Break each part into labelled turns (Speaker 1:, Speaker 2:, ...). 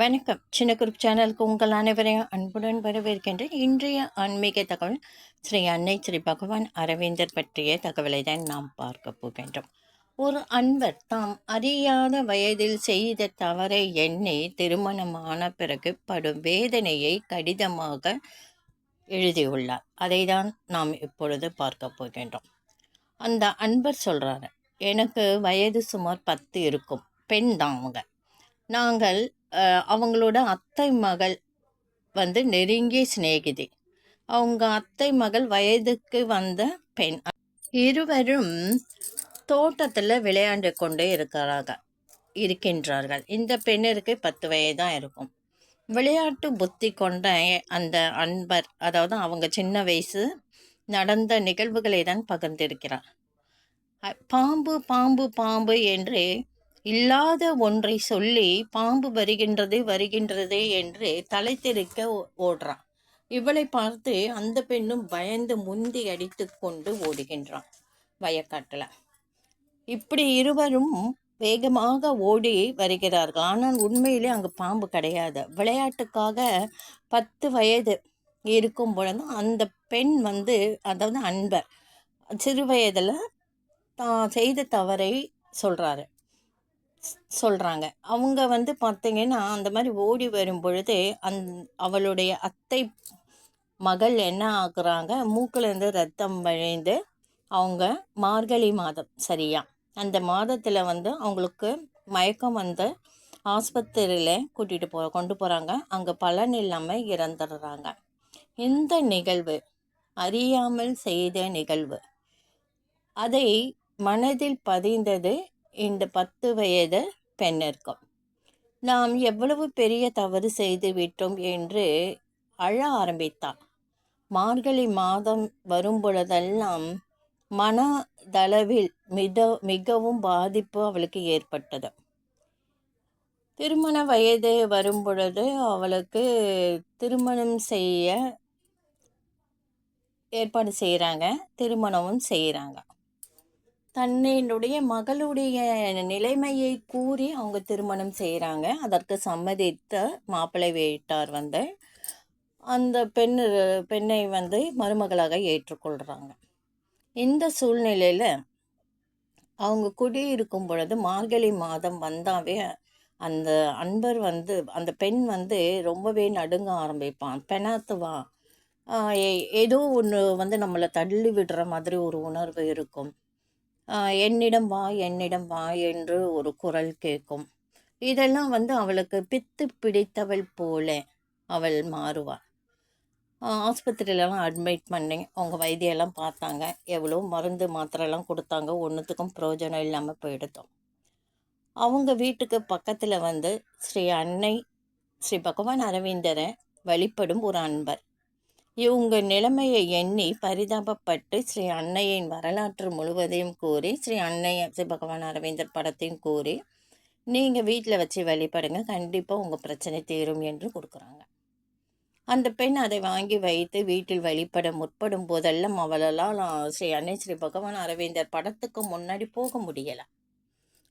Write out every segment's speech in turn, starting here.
Speaker 1: வணக்கம். சின்ன குரூப் சேனலுக்கு உங்கள் அனைவரையும் அன்புடன் வரவேற்கின்றேன். இன்றைய ஆன்மீக தகவல் ஸ்ரீ அன்னை ஸ்ரீ பகவான் அரவிந்தர் பற்றிய தகவலை தான் நாம் பார்க்க போகின்றோம். ஒரு அன்பர் தாம் அறியாத வயதில் செய்த தவறை எண்ணி திருமணமான பிறகு படும் வேதனையை கடிதமாக எழுதியுள்ளார். அதை தான் நாம் இப்பொழுது பார்க்க போகின்றோம். அந்த அன்பர் சொல்கிறாரு எனக்கு வயது சுமார் பத்து இருக்கும். பெண் தான் அவங்க நாங்கள் அவங்களோட அத்தை மகள் வந்து நெருங்கிய சிநேகிதி. அவங்க அத்தை மகள் வயதுக்கு வந்த பெண். இருவரும் தோட்டத்தில் விளையாண்டு கொண்டே இருக்கிறாங்க இருக்கின்றார்கள். இந்த பெண்ணிற்கு பத்து வயதாக இருக்கும். விளையாட்டு புத்தி கொண்ட அந்த அன்பர் அதாவது அவங்க சின்ன வயசு நடந்த நிகழ்வுகளை தான் பகிர்ந்திருக்கிறார். பாம்பு பாம்பு பாம்பு என்று இல்லாத ஒன்றை சொல்லி பாம்பு வருகின்றது வருகின்றது என்று தலை ஓடுறான். இவளை பார்த்து அந்த பெண்ணும் பயந்து முந்தி அடித்து கொண்டு ஓடுகின்றான் வயக்காட்டில். இப்படி இருவரும் வேகமாக ஓடி வருகிறார்கள். ஆனால் உண்மையிலே அங்கே பாம்பு கிடையாது. விளையாட்டுக்காக பத்து வயது இருக்கும் பொழுது அந்த பெண் வந்து அதாவது அன்பர் சிறு வயதில் தான் செய்த தவறை சொல்கிறாரு சொல்கிறாங்க அவங்க வந்து பார்த்திங்கன்னா அந்த மாதிரி ஓடி வரும் பொழுது அந் அவளுடைய அத்தை மகள் என்ன ஆகுறாங்க? மூக்கிலேருந்து ரத்தம் வழிந்து அவங்க மார்கழி மாதம் சரியா? அந்த மாதத்தில் வந்து அவங்களுக்கு மயக்கம் வந்து ஆஸ்பத்திரியில் கூட்டிகிட்டு போ கொண்டு போகிறாங்க அங்கே பலன் இல்லாமல் இறந்துடுறாங்க. இந்த நிகழ்வு அறியாமல் செய்த நிகழ்வு அதை மனதில் பதிந்தது இந்த பத்து வயது பெண்ணிற்கும். நாம் எவ்வளவு பெரிய தவறு செய்து விட்டோம் என்று அழ ஆரம்பித்தாள் மார்கழி மாதம் வரும் பொழுதெல்லாம் மனதளவில் மித மிகவும் பாதிப்பு அவளுக்கு ஏற்பட்டது. திருமண வயது வரும் பொழுது அவளுக்கு திருமணம் செய்ய ஏற்பாடு செய்கிறாங்க திருமணமும் செய்கிறாங்க தன்னுடைய மகளுடைய நிலைமையை கூறி அவங்க திருமணம் செய்கிறாங்க அதற்கு சம்மதித்த மாப்பிள்ளை வீட்டார் வந்து அந்த பெண் பெண்ணை வந்து மருமகளாக ஏற்றுக்கொள்கிறாங்க இந்த சூழ்நிலையில் அவங்க குடியிருக்கும் பொழுது மார்கழி மாதம் வந்தாவே அந்த அன்பர் வந்து அந்த பெண் வந்து ரொம்பவே நடுங்க ஆரம்பிப்பான். பெணாத்துவா ஏதோ ஒன்று வந்து நம்மளை தள்ளி விடுற மாதிரி ஒரு உணர்வு இருக்கும். என்னிடம் வா என்னிடம் வா என்று ஒரு குரல் கேட்கும். இதெல்லாம் வந்து அவளுக்கு பித்து பிடித்தவள் போல அவள் மாறுவாள் ஆஸ்பத்திரியிலலாம் அட்மிட் பண்ணி அவங்க வைத்தியெல்லாம் பார்த்தாங்க. எவ்வளோ மருந்து மாத்திரைலாம் கொடுத்தாங்க. ஒன்றுத்துக்கும் பிரயோஜனம் இல்லாமல் போயிடுத்தோம். அவங்க வீட்டுக்கு பக்கத்தில் வந்து ஸ்ரீ அன்னை ஸ்ரீ பகவான் அரவிந்தரை வழிபடும் ஒரு அன்பர். இவங்க நிலைமையை எண்ணி பரிதாபப்பட்டு ஸ்ரீ அன்னையின் வரலாற்று முழுவதையும் கூறி ஸ்ரீ அன்னை ஸ்ரீ பகவான் அரவிந்தர் படத்தையும் கூறி நீங்கள் வீட்டில் வச்சு வழிபடுங்க. கண்டிப்பாக உங்கள் பிரச்சனை தீரும் என்று கொடுக்குறாங்க. அந்த பெண் அதை வாங்கி வைத்து வீட்டில் வழிபட முற்படும் போதெல்லாம் அவளெல்லாம் ஸ்ரீ அன்னை ஸ்ரீ பகவான் அரவிந்தர் படத்துக்கு முன்னாடி போக முடியலை.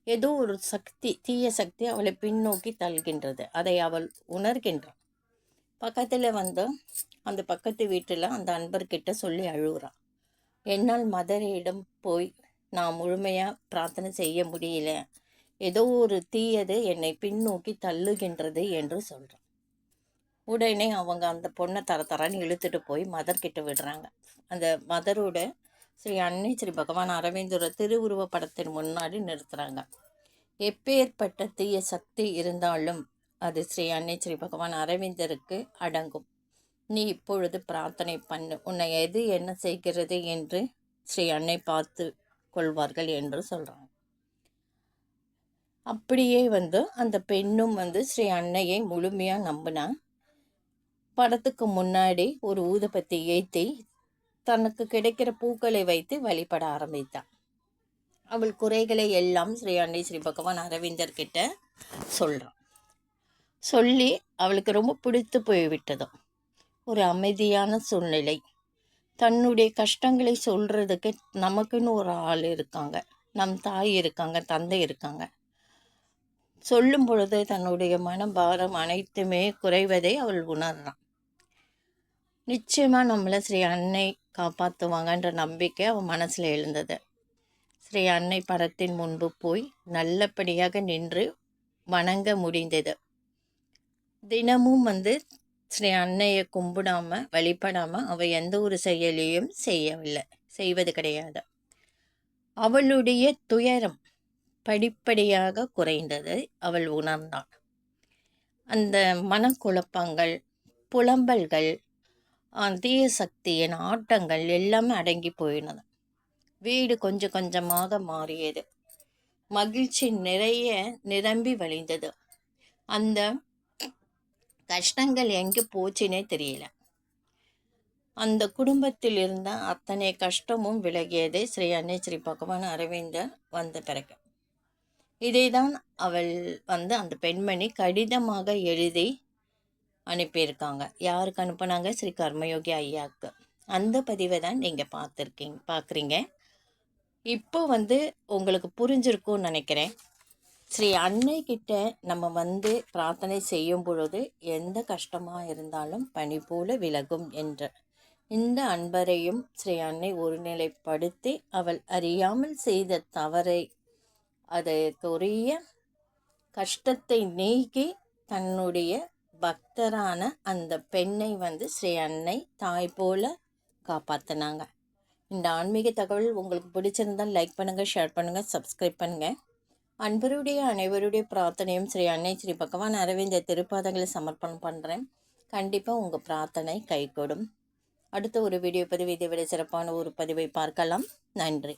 Speaker 1: ஏதோ ஒரு சக்தி தீய சக்தி அவளை பின்னோக்கி தள்கின்றது அதை அவள் உணர்கின்றாள். பக்கத்தில் வந்து அந்த பக்கத்து வீட்டில் அந்த அன்பர்கிட்ட சொல்லி அழுகுறான் என்னால் மதரையிடம் போய் நான் முழுமையாக பிரார்த்தனை செய்ய முடியல. ஏதோ ஒரு தீயது என்னை பின்னோக்கி தள்ளுகின்றது என்று சொல்கிறான் உடனே அவங்க அந்த பொண்ணை தர தரன்னு இழுத்துட்டு போய் மதர்கிட்ட விடுறாங்க. அந்த மதரோட ஸ்ரீ அன்னை ஸ்ரீ பகவான் அரவிந்தர திருவுருவ படத்தின் முன்னாடி நிறுத்துகிறாங்க எப்பேற்பட்ட தீய சக்தி இருந்தாலும் அது ஸ்ரீ அன்னை ஸ்ரீ பகவான் அரவிந்தருக்கு அடங்கும். நீ இப்பொழுது பிரார்த்தனை பண்ணு. உன்னை எது என்ன செய்கிறது என்று ஸ்ரீ அன்னை பார்த்து கொள்வார்கள் என்று சொல்கிறாங்க அப்படியே வந்து அந்த பெண்ணும் வந்து ஸ்ரீ அன்னையை முழுமையாக நம்பினா படத்துக்கு முன்னாடி ஒரு ஊதுபத்தி ஏற்றி தனக்கு கிடைக்கிற பூக்களை வைத்து வழிபட ஆரம்பித்தான் அவள் குறைகளை எல்லாம் ஸ்ரீ அன்னை ஸ்ரீ பகவான் அரவிந்தர்கிட்ட சொல்கிறான் சொல்லி அவளுக்கு ரொம்ப பிடித்து போய்விட்டதும் ஒரு அமைதியான சூழ்நிலை. தன்னுடைய கஷ்டங்களை சொல்கிறதுக்கு நமக்குன்னு ஒரு ஆள் இருக்காங்க. நம் தாய் இருக்காங்க தந்தை இருக்காங்க. சொல்லும் பொழுது தன்னுடைய மனபாரம் அனைத்துமே குறைவதை அவள் உணர்றான். நிச்சயமாக நம்மளை ஸ்ரீ அன்னை காப்பாற்றுவாங்கன்ற நம்பிக்கை அவன் மனசில் எழுந்தது. ஸ்ரீ அன்னை படத்தின் முன்பு போய் நல்லபடியாக நின்று வணங்க முடிந்தது. தினமும் வந்து ஸ்ரீ அன்னையை கும்பிடாம வழிபடாம அவ எந்த ஒரு செயலையும் செய்யவில்லை. செய்வது கிடையாது. அவளுடைய துயரம் படிப்படியாக குறைந்தது. அவள் உணர்ந்தாள். அந்த மனக்குழப்பங்கள் புலம்பல்கள் தீய சக்தியின் ஆட்டங்கள் எல்லாமே அடங்கி போயினது. வீடு கொஞ்சம் கொஞ்சமாக மாறியது. மகிழ்ச்சி நிறைய நிரம்பி வழிந்தது. அந்த கஷ்டங்கள் எங்கே போச்சுன்னே தெரியல. அந்த குடும்பத்தில் இருந்த அத்தனை கஷ்டமும் விலகியதே ஸ்ரீ அன்னை ஸ்ரீ பகவான் அரவிந்தர் வந்த பிறகு. இதை தான் அவள் வந்து அந்த பெண்மணி கடிதமாக எழுதி அனுப்பியிருக்காங்க. யாருக்கு அனுப்புனாங்க? ஸ்ரீ கர்மயோகி ஐயாவுக்கு. அந்த பதிவை தான் நீங்கள் பார்த்துருக்கீங்க பார்க்குறீங்க. இப்போ வந்து உங்களுக்கு புரிஞ்சிருக்கும்னு நினைக்கிறேன். ஸ்ரீ அன்னை கிட்ட நம்ம வந்து பிரார்த்தனை செய்யும் பொழுது எந்த கஷ்டமாக இருந்தாலும் பனி போல விலகும் என்ற இந்த அன்பரையும் ஸ்ரீ அன்னை ஒருநிலைப்படுத்தி அவள் அறியாமல் செய்த தவறை அதற்குரிய கஷ்டத்தை நீக்கி தன்னுடைய பக்தரான அந்த பெண்ணை வந்து ஸ்ரீ அன்னை தாய் போல காப்பாற்றினாங்க இந்த ஆன்மீக தகவல் உங்களுக்கு பிடிச்சிருந்தால் லைக் பண்ணுங்கள் ஷேர் பண்ணுங்கள் சப்ஸ்கிரைப் பண்ணுங்கள் அன்பருடைய அனைவருடைய பிரார்த்தனையும் ஸ்ரீ அன்னை ஸ்ரீ பகவான் அரவிந்த திருப்பாதங்களை சமர்ப்பணம் பண்ணுறேன் கண்டிப்பாக உங்கள் பிரார்த்தனை கைகூடும். அடுத்த ஒரு வீடியோ பதிவு இதை விட சிறப்பான ஒரு பதிவை பார்க்கலாம். நன்றி.